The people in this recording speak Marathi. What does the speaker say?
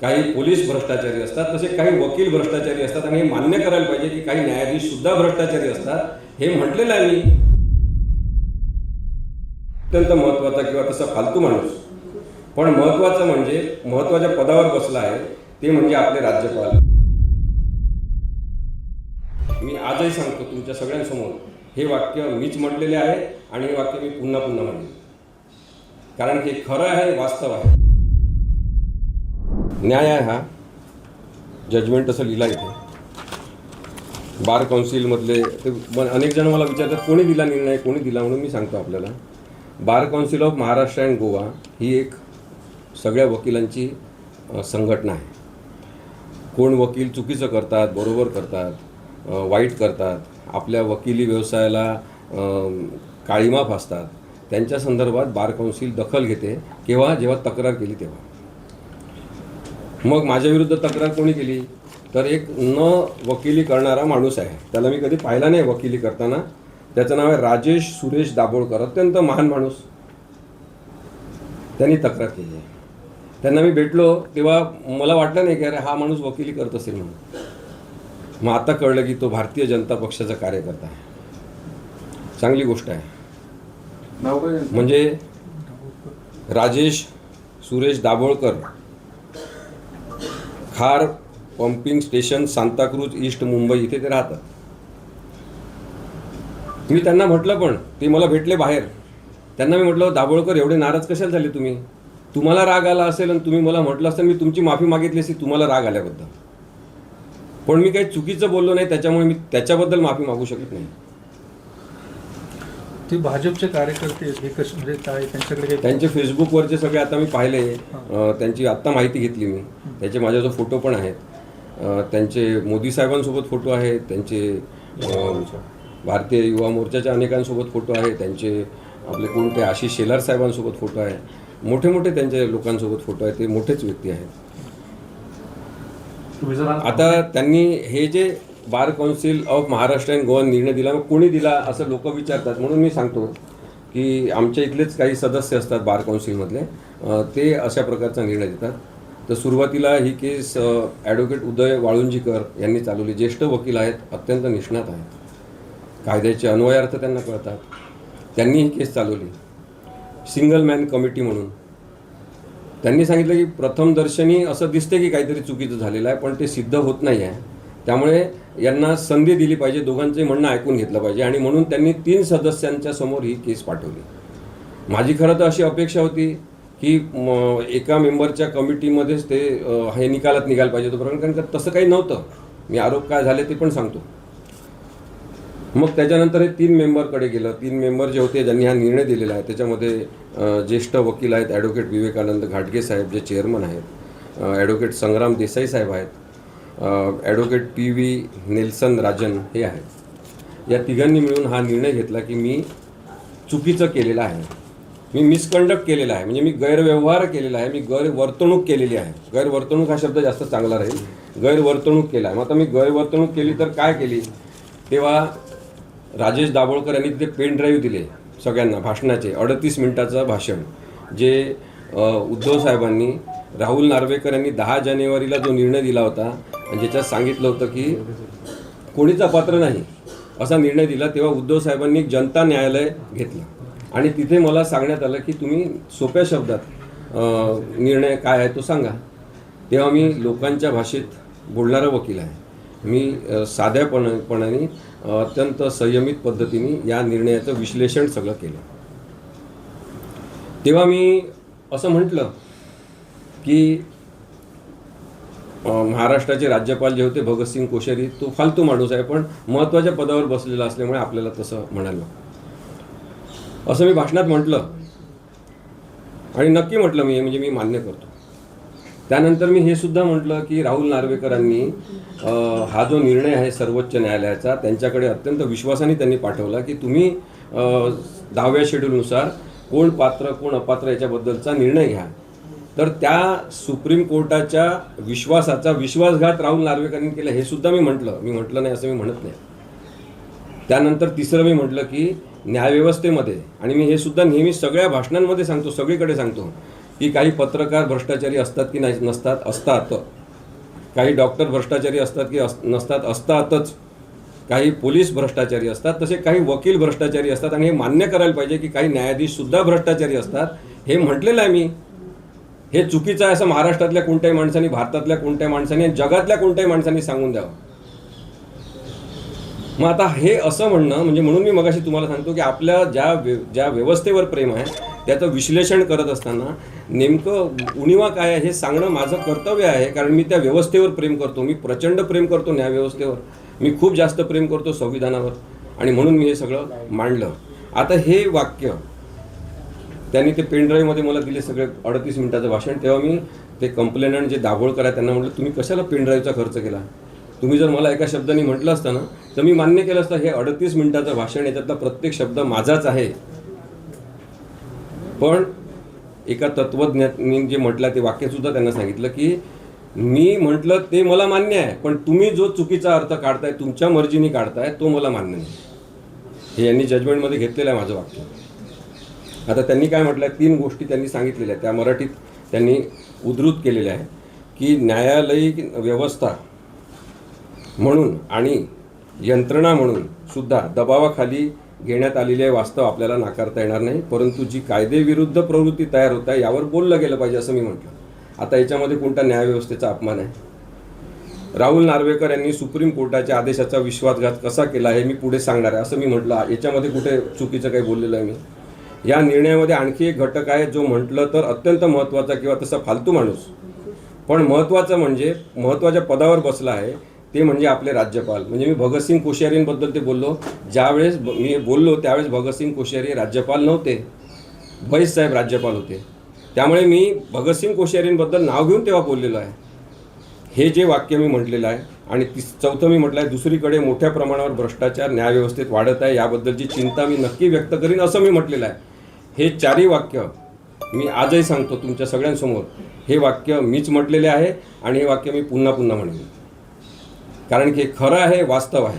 काही पोलीस भ्रष्टाचारी असतात तसे काही वकील भ्रष्टाचारी असतात आणि हे मान्य करायला पाहिजे की काही न्यायाधीश सुद्धा भ्रष्टाचारी असतात. हे म्हटलेलं आहे मी. अत्यंत महत्त्वाचा किंवा तसा फालतू माणूस. पण महत्त्वाचं म्हणजे महत्त्वाच्या पदावर बसला आहे ते म्हणजे आपले राज्यपाल. मी आजही सांगतो तुमच्या सगळ्यांसमोर हे वाक्य मीच म्हटलेले आहे आणि हे वाक्य मी पुन्हा पुन्हा म्हणेन. कारण की खरं आहे वास्तव आहे. न्याय आहे हा. जजमेंट असं लिहिला इथे. बार काउन्सिलमधले ते अनेक जण मला विचारतात कोणी दिला निर्णय कोणी दिला म्हणून मी सांगतो आपल्याला. Bar council of Maharashtra and Goa ही एक सगळ्या वकिलांची संघटना आहे. कोण वकील चुकीचं करतात बरोबर करतात वाईट करतात आपल्या वकिली व्यवसायाला काळीमा फासतात त्यांच्या संदर्भात बार काउन्सिल दखल घेते केव्हा? जेव्हा तक्रार केली तेव्हा. मग माझ्या विरुद्ध तक्रार कोणी केली? तर एक न वकिली करणारा माणूस आहे. त्याला मी कधी पाहिला नाही वकिली करताना. त्याचं नाव आहे राजेश सुरेश दाभोळकर. अत्यंत महान माणूस. त्यांनी तक्रार केली आहे. त्यांना मी भेटलो तेव्हा मला वाटलं नाही की अरे हा माणूस वकिली करत असेल म्हणून. मग आता कळलं की तो भारतीय जनता पक्षाचा कार्यकर्ता आहे. चांगली गोष्ट आहे. म्हणजे Rajesh Suresh Dabholkar Khar pumping station Santacruz east Mumbai इथे ते राहतात. मी त्यांना म्हटलं पण ते मला भेटले बाहेर. त्यांना मी म्हटलं दाभोळकर एवढे नाराज कशाला झाले तुम्ही? तुम्हाला राग आला असेल आणि तुम्ही मला म्हटलं असतं मी तुमची माफी मागितली असती तुम्हाला राग आल्याबद्दल. पण मी काही चुकीचं बोललो नाही त्याच्यामुळे मी त्याच्याबद्दल माफी मागू शकत नाही. ते भाजपचे कार्यकर्ते आहेत हे कसे म्हणजे काय त्यांच्याकडे काही त्यांचे फेसबुकवरचे सगळे आता मी पाहिले. अं, त्यांची आत्ता माहिती घेतली मी. त्याचे माझ्याजवळ फोटो पण आहेत. अं, त्यांचे मोदी साहेबांसोबत फोटो आहेत त्यांचे अं, भारतीय युवा मोर्चाच्या अनेकांसोबत फोटो आहेत त्यांचे आपले कोणते आशिष शेलार साहेबांसोबत फोटो आहे मोठे मोठे त्यांचे लोकांसोबत फोटो आहेत ते मोठेच व्यक्ती आहेत. तुम्ही जर आज- आता त्यांनी हे जे bar council of Maharashtra and Goa निर्णय दिला मग कोणी दिला असं लोक विचारतात. म्हणून मी सांगतो की आमच्या इथलेच काही सदस्य असतात बार काउन्सिलमधले ते अशा प्रकारचा निर्णय देतात. तर सुरुवातीला ही केस ॲडव्होकेट उदय वाळुंजीकर यांनी चालवली. ज्येष्ठ वकील आहेत अत्यंत निष्णात आहेत. कायद्याचे अन्वयार्थ त्यांना कळतात. त्यांनी ही केस चालवली. सिंगल मॅन कमिटी म्हणून. त्यांनी सांगितलं की प्रथमदर्शनी असं दिसते की काहीतरी चुकीचं झालेलं आहे पण ते सिद्ध होत नाही आहे त्यामुळे यांना संधी दिली पाहिजे दोघांचे म्हणणं ऐकून घेतलं पाहिजे आणि म्हणून त्यांनी तीन सदस्यांच्या समोर ही केस पाठवली. माझी खरं तर अशी अपेक्षा होती की एका मेंबरच्या कमिटीमध्येच ते हे निकालात निघायला पाहिजे होतं कारण का तसं काही नव्हतं. मी आरोप काय झाले ते पण सांगतो. मग त्याच्यानंतर हे तीन मेंबरकडे गेलं. तीन मेंबर जे होते ज्यांनी हा निर्णय दिलेला आहे त्याच्यामध्ये ज्येष्ठ वकील आहेत ॲडव्होकेट विवेकानंद घाटगे साहेब जे चेअरमन आहेत ॲडव्होकेट संग्राम देसाई साहेब आहेत advocate P V Nelson Rajan हे आहेत. या तिघांनी मिळून हा निर्णय घेतला की मी चुकीचं केलेलं आहे. मी मिसकंडक्ट केलेला आहे. म्हणजे मी गैरव्यवहार केलेला आहे. मी गैरवर्तणूक केलेली आहे. गैरवर्तणूक हा शब्द जास्त चांगला राहील. गैरवर्तणूक केला. आहे मग आता मी गैरवर्तणूक केली तर काय केली? तेव्हा राजेश दाभोळकर यांनी तिथे पेन ड्राईव्ह दिले सगळ्यांना भाषणाचे. अडतीस मिनिटाचं भाषण. जे उद्धव साहेबांनी राहुल नार्वेकर यांनी दहा जानेवारीला जो निर्णय दिला होता आणि ज्याच्यात सांगितलं होतं की कोणीचा पात्र नाही असा निर्णय दिला तेव्हा उद्धव साहेबांनी एक जनता न्यायालय घेतलं. आणि तिथे मला सांगण्यात आलं की तुम्ही सोप्या शब्दात निर्णय काय आहे तो सांगा. तेव्हा मी लोकांच्या भाषेत बोलणारा वकील आहे. मी साध्यापणपणाने अत्यंत संयमित पद्धतीने या निर्णयाचं विश्लेषण सगळं केलं. तेव्हा मी असं म्हटलं की महाराष्ट्राचे राज्यपाल जे होते भगतसिंग कोश्यारी तो फालतू माणूस आहे. पण महत्त्वाच्या पदावर बसलेला असल्यामुळे आपल्याला तसं म्हणायला असं मी भाषणात म्हटलं. आणि नक्की म्हटलं मी म्हणजे मी मान्य करतो. त्यानंतर मी हे सुद्धा म्हटलं की राहुल नार्वेकरांनी हा जो निर्णय आहे सर्वोच्च न्यायालयाचा त्यांच्याकडे अत्यंत विश्वासाने त्यांनी पाठवला की तुम्ही दहाव्या शेड्यूलनुसार कोण पात्र कोण अपात्र याच्याबद्दलचा निर्णय घ्या. तर त्या सुप्रीम कोर्टाच्या विश्वासाचा विश्वासघात राहुल नार्वेकरांनी केला हे सुद्धा मी म्हटलं. मी म्हटलं नाही असं मी म्हणत नाही. त्यानंतर तिसरं मी म्हटलं की न्यायव्यवस्थेमध्ये आणि मी हे सुद्धा नेहमी सगळ्या भाषणांमध्ये सांगतो सगळीकडे सांगतो की काही पत्रकार भ्रष्टाचारी असतात की नाही नसतात असतात. काही डॉक्टर भ्रष्टाचारी असतात की अस नसतात असतातच. काही पोलीस भ्रष्टाचारी असतात तसे काही वकील भ्रष्टाचारी असतात आणि हे मान्य करायला पाहिजे की काही न्यायाधीशसुद्धा भ्रष्टाचारी असतात. हे म्हटलेलं आहे मी. हे चुकीचं आहे असं महाराष्ट्रातल्या कोणत्याही माणसाने भारतातल्या कोणत्याही माणसाने आणि जगातल्या कोणत्याही माणसाने सांगून द्यावं. मग आता हे असं म्हणणं म्हणजे म्हणून मी मगाशी तुम्हाला सांगतो की आपल्या ज्या व्य ज्या व्यवस्थेवर प्रेम आहे त्याचं विश्लेषण करत असताना नेमकं उणिवा काय आहे हे सांगणं माझं कर्तव्य आहे कारण मी त्या व्यवस्थेवर प्रेम करतो. मी प्रचंड प्रेम करतो न्यायव्यवस्थेवर मी खूप जास्त प्रेम करतो संविधानावर. आणि म्हणून मी हे सगळं मांडलं. आता हे वाक्य त्यांनी ते पेनड्राईव्हमध्ये मला दिले सगळे अडतीस मिनिटाचं भाषण. तेव्हा मी ते कंप्लेनंट जे दाभोळकर आहे त्यांना म्हटलं तुम्ही कशाला पेनड्राईव्हचा खर्च केला? तुम्ही जर मला एका शब्दाने म्हटलं असतं ना तर मी मान्य केलं असतं हे अडतीस मिनिटाचं भाषण याच्यातला प्रत्येक शब्द माझाच आहे. पण एका तत्वज्ञानी जे म्हटलं ते वाक्यसुद्धा त्यांना सांगितलं की मी म्हटलं ते मला मान्य आहे पण तुम्ही जो चुकीचा अर्थ काढताय तुमच्या मर्जीने काढताय तो मला मान्य नाही. हे यांनी जजमेंटमध्ये घेतलेलं आहे माझं वाक्य. आता त्यांनी काय म्हटलं आहे तीन गोष्टी त्यांनी सांगितलेल्या आहेत. त्या मराठीत त्यांनी उद्धृत केलेल्या आहे की न्यायालयीन व्यवस्था म्हणून आणि यंत्रणा म्हणून सुद्धा दबावाखाली घेण्यात आलेले आहे वास्तव आपल्याला नाकारता येणार नाही. परंतु जी कायदेविरुद्ध प्रवृत्ती तयार होत आहे यावर बोललं गेलं पाहिजे असं मी म्हटलं. आता याच्यामध्ये कोणता न्यायव्यवस्थेचा अपमान आहे? राहुल नार्वेकर यांनी सुप्रीम कोर्टाच्या आदेशाचा विश्वासघात कसा केला हे मी पुढे सांगणार आहे असं मी म्हटलं. याच्यामध्ये कुठे चुकीचं काही बोललेलं आहे मी? या निर्णयामध्ये आणखी एक घटक आहे जो म्हटलं तर अत्यंत महत्त्वाचा किंवा तसा फालतू माणूस. पण महत्त्वाचं म्हणजे महत्त्वाच्या पदावर बसला आहे ते म्हणजे आपले राज्यपाल. म्हणजे मी भगतसिंग कोश्यारींबद्दल ते बोललो. ज्यावेळेस मी बोललो त्यावेळेस भगतसिंग कोश्यारी राज्यपाल नव्हते. भैस साहेब राज्यपाल होते. त्यामुळे मी भगतसिंग कोश्यारींबद्दल नाव घेऊन तेव्हा बोललेलो आहे. हे जे वाक्य मी म्हटलेलं आहे आणि तिस चौथं मी म्हटलं आहे दुसरीकडे मोठ्या प्रमाणावर भ्रष्टाचार न्यायव्यवस्थेत वाढत आहे याबद्दलची चिंता मी नक्की व्यक्त करीन असं मी म्हटलेलं आहे. हे चारही वाक्य मी आजही सांगतो तुमच्या सगळ्यांसमोर. हे वाक्य मीच म्हटलेले आहे आणि हे वाक्य मी पुन्हा पुन्हा म्हणेन. कारण की हे खरं आहे वास्तव आहे.